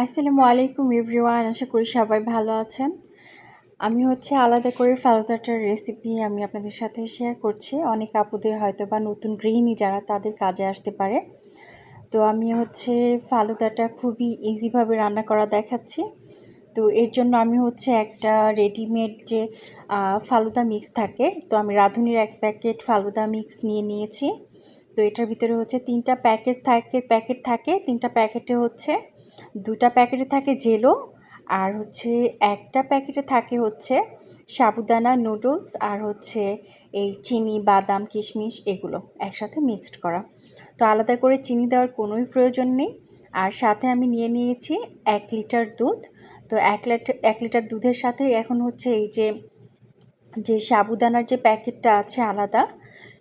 আসসালামু আলাইকুম এভরিওয়ান, আশা করি সবাই ভালো আছেন। আমি হচ্ছে আলাদা করে ফালুদাটার রেসিপি আমি আপনাদের সাথে শেয়ার করছি। অনেক আপুদের হয়তো বা নতুন গৃহিণী যারা তাদের কাজে আসতে পারে। তো আমি হচ্ছে ফালুদাটা খুবই ইজিভাবে রান্না করা দেখাচ্ছি। তো এর জন্য আমি হচ্ছে একটা রেডিমেড যে ফালুদা মিক্স থাকে, তো আমি রাঁধুনির এক প্যাকেট ফালুদা মিক্স নিয়ে নিয়েছি। তো এটার ভিতরে হচ্ছে তিনটা প্যাকেজ থাকে, প্যাকেট থাকে, তিনটা প্যাকেটে হচ্ছে দুটা প্যাকেটে থাকে জেলো আর হচ্ছে একটা প্যাকেটে থাকে হচ্ছে সাবুদানা নুডলস আর হচ্ছে এই চিনি, বাদাম, কিশমিশ এগুলো একসাথে মিক্সড করা। তো আলাদা করে চিনি দেওয়ার কোনোই প্রয়োজন নেই। আর সাথে আমি নিয়ে নিয়েছি এক লিটার দুধ। তো এক লিটার এক লিটার দুধের সাথে এখন হচ্ছে এই যে যে সাবুদানার যে প্যাকেটটা আছে আলাদা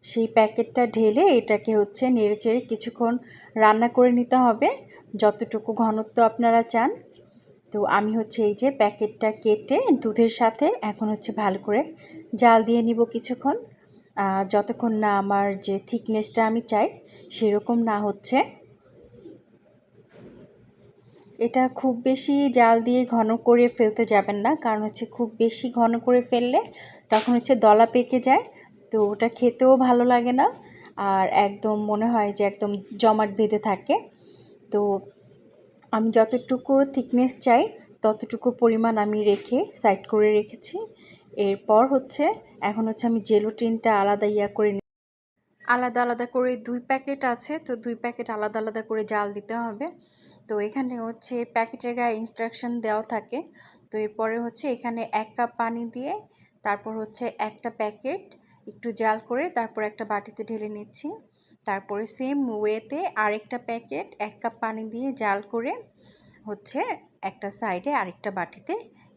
সেই প্যাকেটটা ঢেলে এটাকে হচ্ছে নেড়ে চেড়ে কিছুক্ষণ রান্না করে নিতে হবে। যতটুকু ঘনত্ব আপনারা চান। তো আমি হচ্ছে এই যে প্যাকেটটা কেটে দুধের সাথে এখন হচ্ছে ভালো করে জাল দিয়ে নিব কিছুক্ষণ। যতক্ষণ না আমার যে থিকনেসটা আমি চাই সেরকম না হচ্ছে। এটা খুব বেশি জাল দিয়ে ঘন করে ফেলতে যাবেন না, কারণ হচ্ছে খুব বেশি ঘন করে ফেললে তখন হচ্ছে দলা পেকে যায়। তো ওটা খেতেও ভালো লাগে না। আর একদম মনে হয় যে একদম জমাট বেঁধে থাকে। তো আমি যতটুকু থিকনেস চাই, ততটুকু পরিমাণ আমি রেখে সাইড করে রেখেছি। এরপর হচ্ছে, এখন হচ্ছে আমি জেলোটিনটা আলাদা ইয়া করে আলাদা আলাদা করে দুই প্যাকেট আছে, তো দুই প্যাকেট আলাদা আলাদা করে জাল দিতে হবে। তো এখানে হচ্ছে প্যাকেটের গায়ে ইনস্ট্রাকশন দেওয়া থাকে। তো এরপরে হচ্ছে এখানে এক কাপ পানি দিয়ে, তারপর হচ্ছে একটা প্যাকেট একটু জাল করে তারপর একটা বাটিতে ঢেলে নিচ্ছি। তারপরে সেম ওয়েতে আরেকটা প্যাকেট এক কাপ পানি দিয়ে জাল করে হচ্ছে একটা সাইডে আরেকটা বাটিতে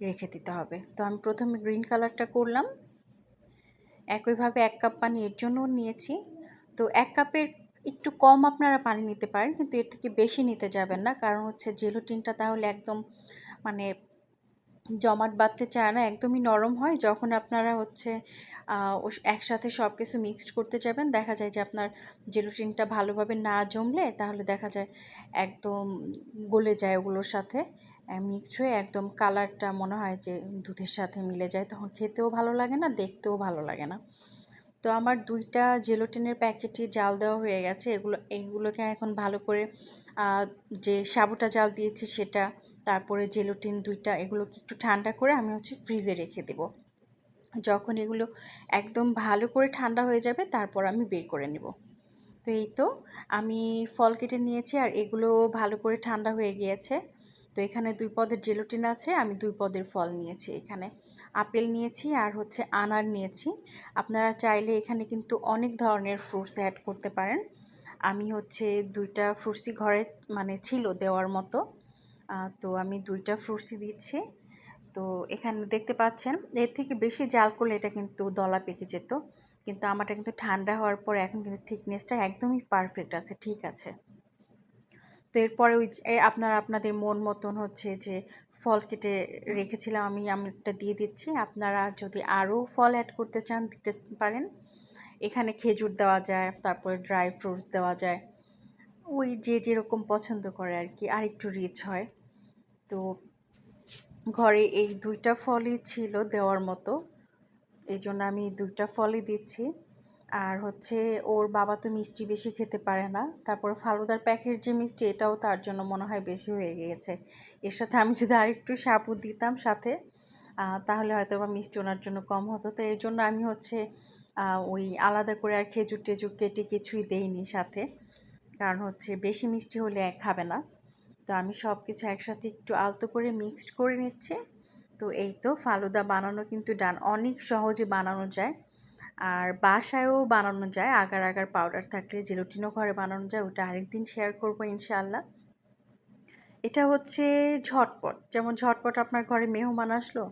রেখে দিতে হবে। তো আমি প্রথমে গ্রিন কালারটা করলাম। একইভাবে এক কাপ পানি এর জন্য নিয়েছি। তো এক কাপের একটু কম আপনারা পানি নিতে পারেন, কিন্তু এর থেকে বেশি নিতে যাবেন না। কারণ হচ্ছে জেলোটিনটা তাহলে একদম মানে জমাট বাঁধতে চায় না, একদমই নরম হয়। যখন আপনারা হচ্ছে একসাথে সব কিছু মিক্সড করতে যাবেন, দেখা যায় যে আপনার জেলোটিনটা ভালোভাবে না জমলে, তাহলে দেখা যায় একদম গলে যায় ওগুলোর সাথে। মিক্সড হয়ে একদম কালারটা মনে হয় যে দুধের সাথে মিলে যায়। তখন খেতেও ভালো লাগে না, দেখতেও ভালো লাগে না। তো আমার দুইটা জেলোটিনের প্যাকেটই জাল দেওয়া হয়ে গেছে। এগুলো এইগুলোকে এখন ভালো করে যে সাবুটা জাল দিয়েছি সেটা তারপরে জেলোটিন দুইটা, এগুলোকে একটু ঠান্ডা করে আমি হচ্ছে ফ্রিজে রেখে দেব। যখন এগুলো একদম ভালো করে ঠান্ডা হয়ে যাবে, তারপর আমি বের করে নেব। তো এই তো, আমি ফল কেটে নিয়েছি আর এগুলো ভালো করে ঠান্ডা হয়ে গিয়েছে। তো এখানে দুই পদের জেলোটিন আছে, আমি দুই পদের ফল নিয়েছি এখানে। আপেল নিয়েছি আর হচ্ছে আনার নিয়েছি। আপনারা চাইলে এখানে কিন্তু অনেক ধরনের ফ্রুটস অ্যাড করতে পারেন। আমি হচ্ছে দুইটা ফ্রুটসই ঘরে মানে ছিল দেওয়ার মতো। তো আমি দুইটা ফ্রুটসই দিচ্ছি। তো এখানে দেখতে পাচ্ছেন, এর থেকে বেশি জাল করলে এটা কিন্তু দলা পেকে যেত। কিন্তু আমারটা কিন্তু ঠান্ডা হওয়ার পর এখন কিন্তু থিকনেসটা একদমই পারফেক্ট আছে, ঠিক আছে। তো এরপরে ওই আপনারা আপনাদের মন মতন হচ্ছে যে ফল কেটে রেখেছিলাম, আমি একটা দিয়ে দিচ্ছি। আপনারা যদি আরও ফল অ্যাড করতে চান, দিতে পারেন। এখানে খেজুর দেওয়া যায়, তারপরে ড্রাই ফ্রুটস দেওয়া যায়। ওই যে যেরকম পছন্দ করে আর কি আর একটু রিচ হয়। তো ঘরে এই দুইটা ফলই ছিল দেওয়ার মতো। এই জন্য আমি দুইটা ফলই দিচ্ছি। আর হচ্ছে ওর বাবা তো মিষ্টি বেশি খেতে পারে না। তারপর ফালুদার প্যাকেট যে মিষ্টি, এটাও তার জন্য মনে হয় বেশি হয়ে গিয়েছে। এর সাথে আমি যদি আরেকটু সাবু দিতাম সাথে তাহলে হয়তো বা মিষ্টি ওনার জন্য কম হতো। তো এর জন্য আমি হচ্ছে ওই আলাদা করে আর খেজুর টেজুর কেটে কিছুই দেইনি সাথে। কারণ হচ্ছে বেশি মিষ্টি হলে খাবে না। তো আমি সব কিছু একসাথে একটু আলতো করে মিক্সড করে নিচ্ছি। তো এই তো ফালুদা বানানো কিন্তু ডান, অনেক সহজে বানানো যায়। আর বাসায়ও বানানো যায়, আগার আগার পাউডার থাকলে, জেলোটিনও ঘরে বানানো যায়, ওটা আরেকদিন শেয়ার করব ইনশাআল্লাহ। এটা হচ্ছে ঝটপট, যেমন ঝটপট আপনার ঘরে মেহমান আসলো,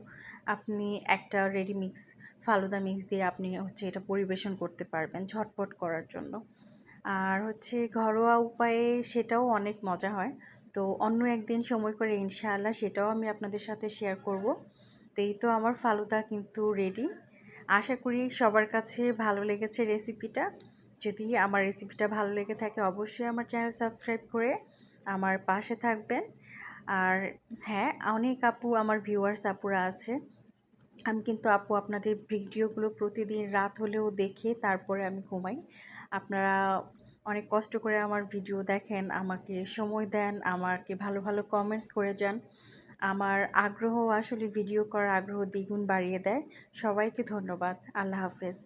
আপনি একটা রেডি মিক্স ফালুদা মিক্স দিয়ে আপনি হচ্ছে এটা পরিবেশন করতে পারবেন ঝটপট করার জন্য। আর হচ্ছে ঘরোয়া উপায়ে সেটাও অনেক মজা হয়। তো অন্য একদিন সময় করে ইনশাআল্লাহ সেটাও আমি আপনাদের সাথে শেয়ার করব। তো এই তো আমার ফালুদা কিন্তু রেডি আশা করি সবার কাছে ভালো লেগেছে রেসিপিটা যদি আমার রেসিপিটা ভালো লেগে থাকে অবশ্যই আমার চ্যানেল সাবস্ক্রাইব করে আমার পাশে থাকবেন। আর হ্যাঁ অনেক আপু, আমার ভিউয়ার্স আপুরা আছে। আমি কিন্তু আপু আপনাদের ভিডিওগুলো প্রতিদিন রাত হলেও দেখে তারপরে আমি ঘুমাই। আপনারা অনেক কষ্ট করে আমার ভিডিও দেখেন, আমাকে সময় দেন, আমাকে ভালো ভালো কমেন্টস করে যান। আমার আগ্রহ আসলে ভিডিও করার আগ্রহ দ্বিগুণ বাড়িয়ে দেয়। সবাইকে ধন্যবাদ। আল্লাহ হাফেজ।